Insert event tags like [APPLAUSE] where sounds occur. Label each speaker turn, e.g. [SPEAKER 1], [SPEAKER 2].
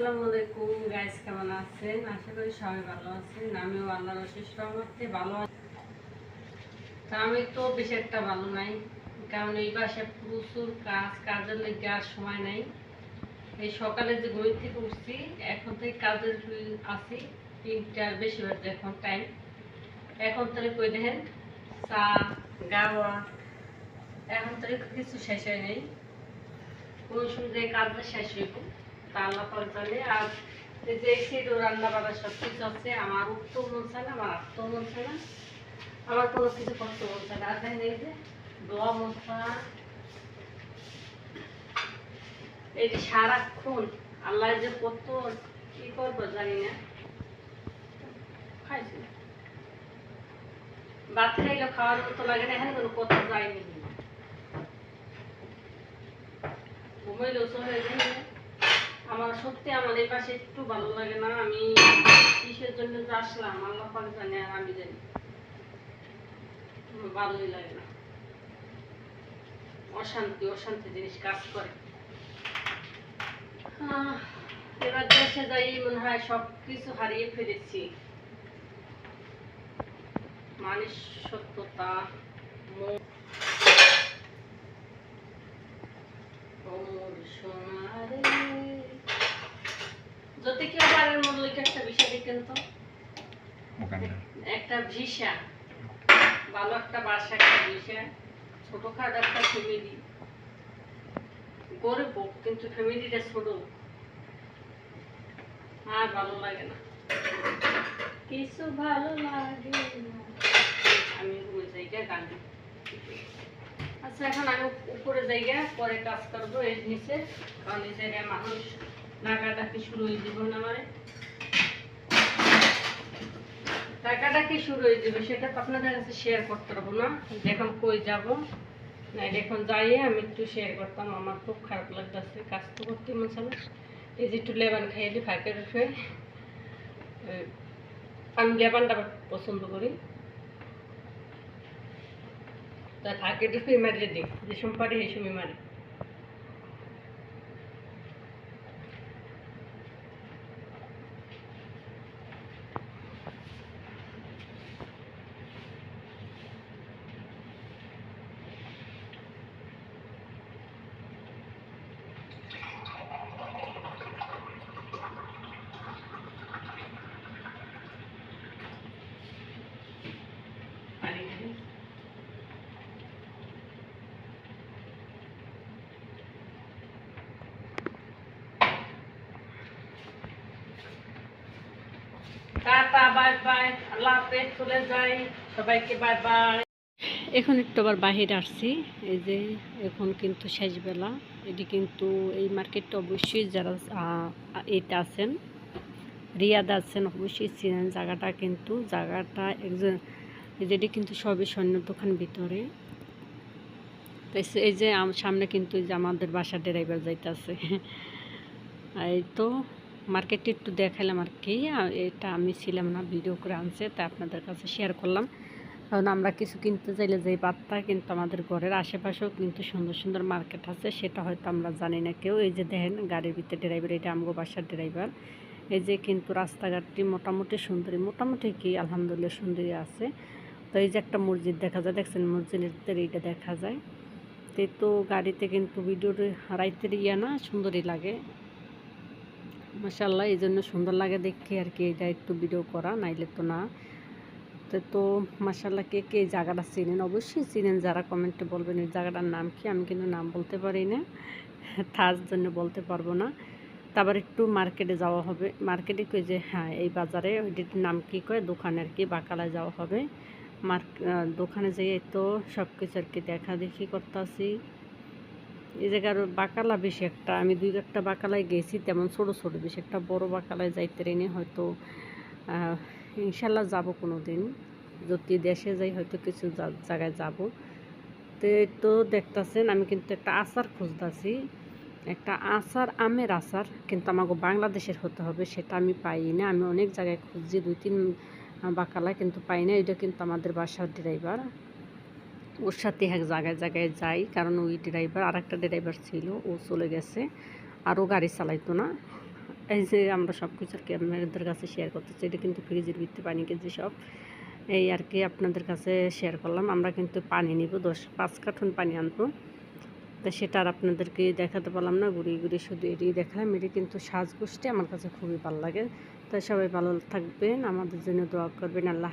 [SPEAKER 1] আসসালামু আলাইকুম গাইস কেমন আছেন? আশা করি সবাই ভালো আছেন। আমিও আল্লাহর অশেষ রহমতে ভালো তা আমি তো বেশি একটা ভালো নাই, কারণ এই বাসায় প্রচুর কাজ, কাজের লেগে আর সময় নাই। এই সকালে যে ঘুম থেকে উঠছি, এখন থেকে কাজের আছি তিনটার বেশি বাজে এখন টাইম এখন তাহলে কই দেখেন? চা, গাওয়া। এখন তাহলে কিছু শেষ হয় নাই। কোন সময় কাজটা শেষ হইব। আর রান্না সব কিছু আমার মন আমার মন আমার কোনো কিছু যে সারাক্ষণ আল্লাহ যে কত কি করব জানি না। খাইলে খাওয়ার মতো লাগে না, এখানে কোনো কথা যায়নি। ঘুমাইলেও চলে যায় আমার সত্যি এই পাশে একটু ভালো লাগে না। আমি কিসের জন্য আসলাম? আল্লাহ পাক জানে আর আমি জানি ভালোই লাগে না। অশান্তি অশান্তি জিনিস কাজ করে। এবার দেশে যাই, মনে হয় সব কিছু হারিয়ে ফেলেছি। মানুষ সত্যতা সোনারে। যদি কেউ পারেন মল্লিক একটা বিষয় দেখেন তো? একটা ভিসা। ভালো একটা বাসা একটা ভিসা। ছোটখাটো একটা ফ্যামিলি গরিব কিন্তু ফ্যামিলিটা ছোট আর ভালো লাগে না। কিছু ভালো লাগে না। আমি ওই জায়গায় গান আচ্ছা এখন আমি উপরে জায়গা পরে কাজ করব এর নিচে। কারণ এই জায়গায় মানুষ ডাকাডাকি শুরু হয়ে দিব না মানে? টাকাটাকি শুরু হয়ে যাবে, সেটা তো আপনাদের কাছে শেয়ার করতে পারব না। যখন কই যাব? না এখন যাইয়ে আমি একটু শেয়ার করতাম, আমার খুব খারাপ লাগতেছে, কাজ তো করতে মন চায় এই যে একটু লেবান খাইয়ে দিই ফাঁকে রুফে আমি লেবানটা পছন্দ করি। তাই ফাঁকে রুফে মারিয়ে দিই, যে সময় পারি এই সময় মারি পানি দিই এখন একটু আবার বাহির আসছি। এই যে এখন কিন্তু শেষবেলা এটি কিন্তু এই মার্কেটটা অবশ্যই যারা এটা আছেন, রিয়াদ আছেন, অবশ্যই চিনেন। জায়গাটা কিন্তু, জায়গাটা একজন যেটি কিন্তু সবই স্বর্ণের দোকান ভিতরে। এই যে- সামনে কিন্তু যে আমাদের বাসা ড্রাইভার যাইতেছে। এই তো মার্কেটে একটু দেখালাম আর কি। এটা আমি ছিলাম না ভিডিও করে আনছে, তা আপনাদের কাছে শেয়ার করলাম। কারণ আমরা কিছু কিনতে চাইলে যে বার্তা কিন্তু আমাদের ঘরের আশেপাশেও কিন্তু সুন্দর সুন্দর মার্কেট আছে, সেটা হয়তো আমরা জানি না কেউ। এই যে দেখেন, গাড়ির ভিতরে ড্রাইভার এটা আমগো বাসার ড্রাইভার এই যে কিন্তু রাস্তাঘাটটি মোটামুটি সুন্দরী, মোটামুটি কি, আলহামদুলিল্লাহ সুন্দরী আছে। তো এই যে একটা মসজিদ দেখা যায়, দেখছেন মসজিদের ভিতরে এইটা দেখা যায়। তো গাড়িতে কিন্তু ভিডিওর রাইতের ইয়া না সুন্দরই লাগে। মাসাল্লাহ এই জন্য সুন্দর লাগে দেখে আর কি এটা একটু ভিডিও করা, নাইলে তো না। তো তো মাসাল্লাহ কে কে জায়গাটা চিনেন? অবশ্যই চিনেন, যারা কমেন্টে বলবেন এই জায়গাটার নাম কি, আমি কিন্তু নাম বলতে পারি না। [LAUGHS] তার জন্য বলতে পারব না। তারপর একটু মার্কেটে যাওয়া হবে। মার্কেটে কই যে হ্যাঁ এই বাজারে ওইটির নাম কি কয়? দোকানে আর কি বাকালায় যাওয়া হবে। মার্ক দোকানে যেয়ে তো সব কিছু আর কি দেখা দেখি করতেছি। এই জায়গার বাকালা বেশি একটা। আমি দুই একটা বাকালায় গেছি, তেমন ছোটো ছোটো বেশি একটা। বড় বাকালায় যাইতে রেনে হয়তো ইনশাল্লাহ যাব কোনো দিন যদি দেশে যাই হয়তো কিছু জায়গায় যাব। তো তো দেখতাছেন, আমি কিন্তু একটা আচার খুঁজতেছি। একটা আচার আমের আচার, কিন্তু আমাকে বাংলাদেশের হতে হবে, সেটা আমি পাই না। আমি অনেক জায়গায় খুঁজছি, দুই তিন বাকালায় কিন্তু পাই না। এটা কিন্তু আমাদের বাসার ড্রাইভার। ওর সাথে এক জায়গায় জায়গায় যাই, কারণ ওই ড্রাইভার আর একটা ড্রাইভার ছিল, ও চলে গেছে, আর ও গাড়ি চালাইতো না। এই যে আমরা সব কিছু আর কি আপনাদের কাছে শেয়ার করতেছি এটা কিন্তু ফ্রিজের ভিত্তি পানি কেজি সব। এই আর কি আপনাদের কাছে শেয়ার করলাম, আমরা কিন্তু পানি নিব, দশ, পাঁচ কার্টুন পানি আনব। তা সেটা আর আপনাদেরকে দেখাতে পারলাম না, ঘুরিয়ে ঘুরিয়ে শুধু এটাই দেখালাম, এটি কিন্তু সাজগোষ্ঠী আমার কাছে খুবই ভালো লাগে। তাই সবাই ভালো থাকবেন, আমাদের জন্য দোয়া করবেন, আল্লাহ